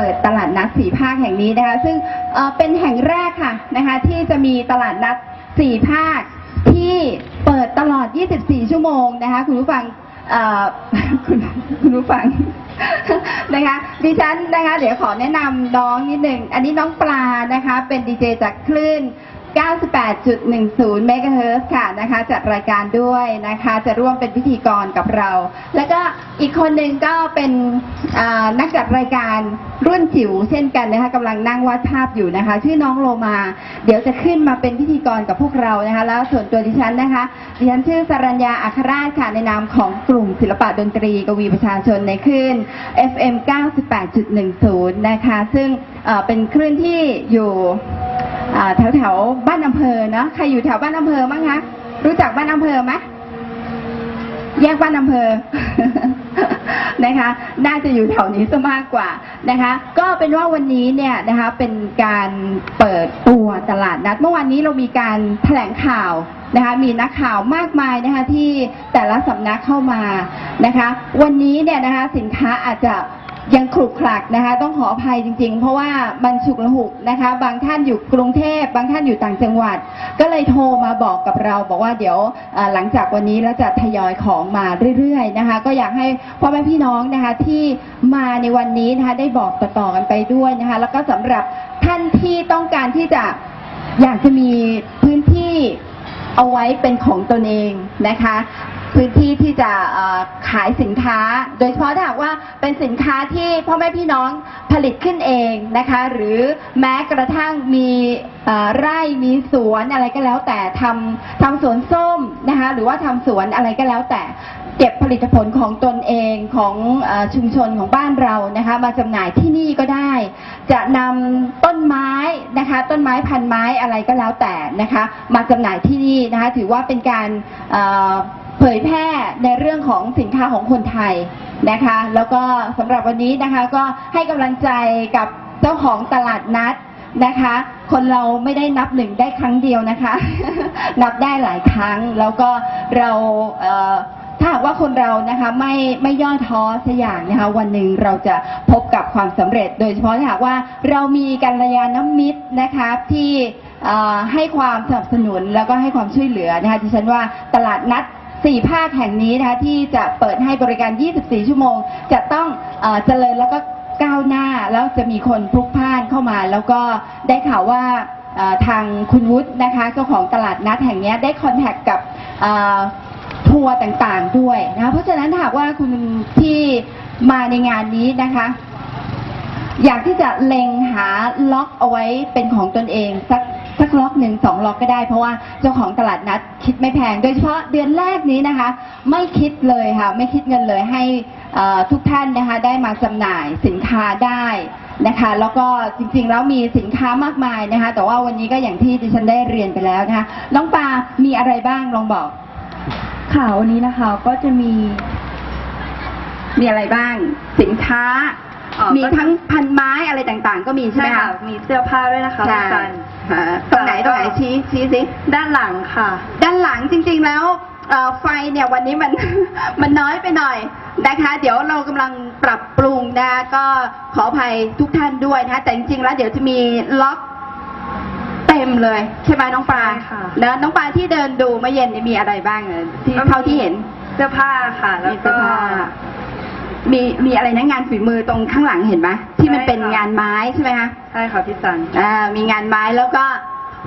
ปิดตลาดนัดสีภาคแห่งนี้นะคะ ซึ่งเเป็นแห่งแรกค่ะนะคะที่จะมีตลาดนัดสีภาคที่เปิดตลอด 24 ชั่วโมงนะคะคุณผู้ฟังคุณคุณผู้ฟังนะคะดิฉันนะคะเดี๋ยวขอแนะนำน้องนิดหนึ่ง อันนี้น้องปลานะคะเป็นดีเจจากคลื่น 98.10 เมกะเฮิรตซ์ค่ะนะคะจัดรายการด้วยนะคะจะร่วมเป็นพิธีกรกับเรา แล้วก็อีกคนหนึ่งก็เป็นนักจัดรายการรุ่นจิ๋วเช่นกันนะคะกำลังนั่งวาดภาพอยู่นะคะ ชื่อน้องโลมา เดี๋ยวจะขึ้นมาเป็นพิธีกรกับพวกเรานะคะ แล้วส่วนตัวดิฉันนะคะดิฉันชื่อสรัญญาอัครราชค่ะในนามของกลุ่มศิลปะดนตรีกวีประชาชนในคลื่น FM 98.10 นะคะ ซึ่งเป็นคลื่นที่อยู่ แถวแถวบ้านอำเภอเนาะใครอยู่แถวบ้านอำเภอมั้งคะรู้จักบ้านอำเภอไหมแยกบ้านอำเภอนะคะ น่าจะอยู่แถวนี้ซะมากกว่านะคะ ก็เป็นว่าวันนี้เนี่ยนะคะเป็นการเปิดตัวตลาดนัด เมื่อวานนี้เรามีการแถลงข่าวนะคะมีนักข่าวมากมายนะคะที่แต่ละสำนักเข้ามานะคะ วันนี้เนี่ยนะคะสินค้าอาจจะ ยังขรุกขลักนะคะ ต้องขออภัยจริง ๆ เพราะว่ามันฉุกละหุกนะคะ บางท่านอยู่กรุงเทพบางท่านอยู่ต่างจังหวัด ก็เลยโทรมาบอกกับเรา บอกว่าเดี๋ยวหลังจากวันนี้แล้วจะทยอยของมาเรื่อยๆนะคะ ก็อยากให้พ่อแม่พี่น้องนะคะที่มาในวันนี้นะคะได้บอกต่อๆกันไปด้วยนะคะ แล้วก็สำหรับท่านที่ต้องการที่จะอยากจะมีพื้นที่เอาไว้เป็นของตนเองนะคะ พื้นที่ที่จะขายสินค้า โดยเฉพาะถ้าหากว่าเป็นสินค้าที่พ่อแม่พี่น้องผลิตขึ้นเองนะคะ หรือแม้กระทั่งมีไร่มีสวนอะไรก็แล้ว แต่ทำทำสวนส้มนะคะหรือว่าทำสวนอะไรก็แล้วแต่เก็บผลิตผลของตนเองของอชุมชนของบ้านเรานะคะมาจำหน่ายที่นี่ก็ได้ จะนำต้นไม้นะคะต้นไม้พันไม้อะไรก็แล้วแต่นะคะมาจำหน่ายที่นี่นะคะถือว่าเป็นการ เผยแพร่ในเรื่องของสินค้าของคนไทยนะคะ แล้วก็สำหรับวันนี้นะคะก็ให้กำลังใจกับเจ้าของตลาดนัดนะคะ คนเราไม่ได้นับหนึ่งได้ครั้งเดียวนะคะ นับได้หลายครั้ง แล้วก็เราเถ้าหากว่าคนเรานะคะไม่ไม่ย่อท้อสักอย่างนะคะ วันหนึ่งเราจะพบกับความสำเร็จ โดยเฉพาะถ้าหากว่าเรามีกัลยาณมิตรนะคะที่ให้ความสนับสนุนแล้วก็ให้ความช่วยเหลือนะคะดิฉันว่าตลาดนัด สี่ภาคแห่งนี้นะคะที่จะเปิดให้บริการ 24 ชั่วโมง จะต้องเอ่อเจริญแล้วก็ก้าวหน้าแล้วจะมีคนพลุกพล่านเข้ามา แล้วก็ได้ข่าวว่าเอ่อทางคุณวุฒินะคะเจ้าของตลาดนัดแห่งเนี้ยได้คอนแทคกับเอ่อทัวร์ต่างๆด้วยนะคะเพราะฉะนั้นหากว่าคุณที่มาในงานนี้นะคะ อยากที่จะเล็งหาล็อกเอาไว้เป็นของตนเองสัก สักล็อกหนึ่งสองล็อกก็ได้ เพราะว่าเจ้าของตลาดนัดคิดไม่แพง โดยเฉพาะเดือนแรกนี้นะคะ ไม่คิดเลยค่ะ ไม่คิดเงินเลยให้เอ่อทุกท่านนะคะได้มาจำหน่ายสินค้าได้นะคะ แล้วก็จริงๆแล้วมีสินค้ามากมายนะคะ แต่ว่าวันนี้ก็อย่างที่ดิฉันได้เรียนไปแล้วนะคะน้องปา มีอะไรบ้างลองบอกค่ะวันนี้นะคะก็จะมี มีอะไรบ้างสินค้า อ๋อมีทั้งพันไม้อะไรต่างๆ ก็มีใช่ไหมใช่ค่ะคะมีเสื้อผ้าด้วยนะคะใช่พี่จันฮะตรงไหนตรงไหนชี้ชี้สิ ด้านหลังค่ะ ด้านหลังจริงๆแล้วเอ่อไฟเนี่ยวันนี้มัน มันน้อยไปหน่อยนะคะ เดี๋ยวเรากำลังปรับปรุงนะก็ขออภัยทุกท่านด้วยนะคะแต่จริงๆแล้วเดี๋ยวจะมีล็อกเต็มเลย ใช่ไหมน้องปลาใช่ค่ะแล้วน้องปลาที่เดินดูเมื่อเย็นเนี่ยมีอะไรบ้างเอ่ยที่ก็มีเท่าที่เห็น เสื้อผ้าค่ะ แล้วมีเสื้ก็อผ้า มีมีอะไรนะงานฝีมือตรงข้างหลังเห็นไหมที่มันใช่ค่ะเป็นงานไม้ใช่ไหมคะใช่ค่ะพี่จันอ่ามีงานไม้แล้วก็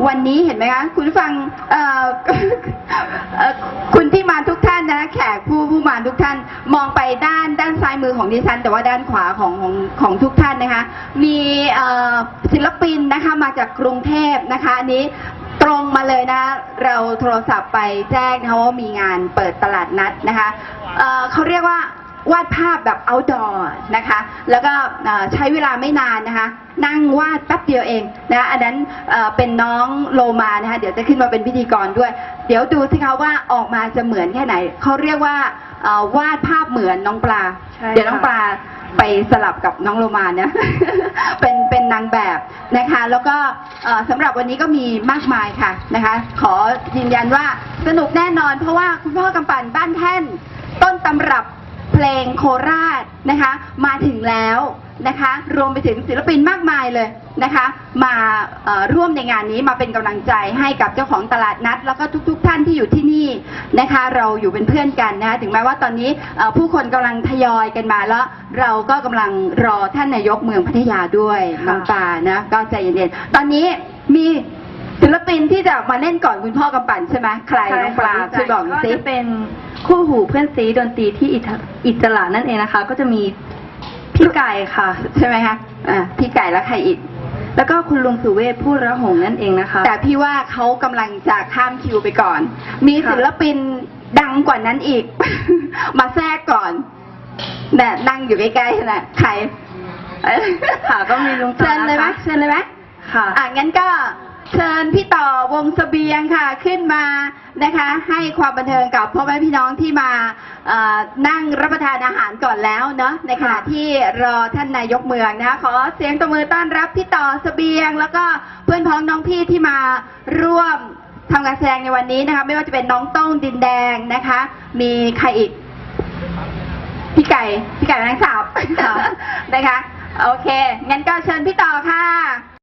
วันนี้เห็นไหมคะคุณผู้ฟังเอ่อเอ่อคุณที่มาทุกท่านนะคะแขกผู้ผู้มาทุกท่านมองไปด้านด้านซ้ายมือของดิฉัน แต่ว่าด้านขวาของของของทุกท่านนะคะ มีเอ่อศิลปินนะคะมาจากกรุงเทพนะคะอันนี้ตรงมาเลยนะ เราโทรศัพท์ไปแจ้งนะคะว่ามีงานเปิดตลาดนัดนะคะเอ่อเขาเรียกว่า วาดภาพแบบ outdoor นะคะ แล้วก็เอ่อใช้เวลาไม่นานนะคะ นั่งวาดแป๊บเดียวเองนะคะอันนั้นเอ่อเป็นน้องโลมานะคะ เดี๋ยวจะขึ้นมาเป็นพิธีกรด้วย เดี๋ยวดูสิคะว่าออกมาจะเหมือนแค่ไหน เขาเรียกว่าเอ่อวาดภาพเหมือนน้องปลาใช่เดี๋ยวน้องค่ะปลาไปสลับกับน้องโลมาเนี่ยเป็นเป็นนางแบบนะคะ แล้วก็เอ่อสำหรับวันนี้ก็มีมากมายค่ะนะคะ ขอยืนยันว่าสนุกแน่นอน เพราะว่าคุณพ่อกำปั่นบ้านแท่นต้นตำรับ เพลงโคราชนะคะ มาถึงแล้วนะคะ รวมไปถึงศิลปินมากมายเลยนะคะ มาร่วมในงานนี้มาเป็นกำลังใจให้กับเจ้าของตลาดนัด แล้วก็ทุกๆท่านที่อยู่ที่นี่นะคะ เราอยู่เป็นเพื่อนกันนะคะถึงแม้ว่าตอนนี้ผู้คนกำลังทยอยกันมาแล้ว เราก็กำลังรอท่านนายกเมืองพัทยาด้วยน้องปานะก็ใจเย็นๆตอนนี้มี ศิลปินที่จะมาเล่นก่อนคุณพ่อกำปั่นใช่ไหมใครน้องปลาช่วยบอกหน่อยก็สิจะเป็นคู่หูเพื่อนซีดนตรีที่อิทอิสระนั่นเองนะคะ ก็จะมีพี่ไก่ค่ะ ใช่ไหมคะอ่าพี่ไก่และใครอีก แล้วก็คุณลุงสุเวชผู้ระหงนั่นเองนะคะ แต่พี่ว่าเขากำลังจะข้ามคิวไปก่อน มีค่ะศิลปินดังกว่านั้นอีก มาแทรกก่อนแต่ยนั่งอยู่ใกล้ๆน่ะใครค่ะก็มีลุงเชิญเลยไหมนะคะ เชิญเลยไหมค่ะ อะงั้นก็ เชิญพี่ต่อวงเสบียงค่ะขึ้นมานะคะ ให้ความบันเทิงกับพ่อแม่พี่น้องที่มาเอ่อนั่งรับประทานอาหารก่อนแล้วเนาะในขณะที่รอท่านนายกเมืองนะคะขอเสียงตบมือต้อนรับพี่ต่อเสบียง แล้วก็เพื่อนพ้องน้องพี่ที่มาร่วมทำการแสดงในวันนี้นะคะ ไม่ว่าจะเป็นน้องโต้งดินแดงนะคะ มีใครอีกพี่ไก่พี่ไก่นางสาวค่ะนะคะ โอเคงั้นก็เชิญพี่ต่อค่ะ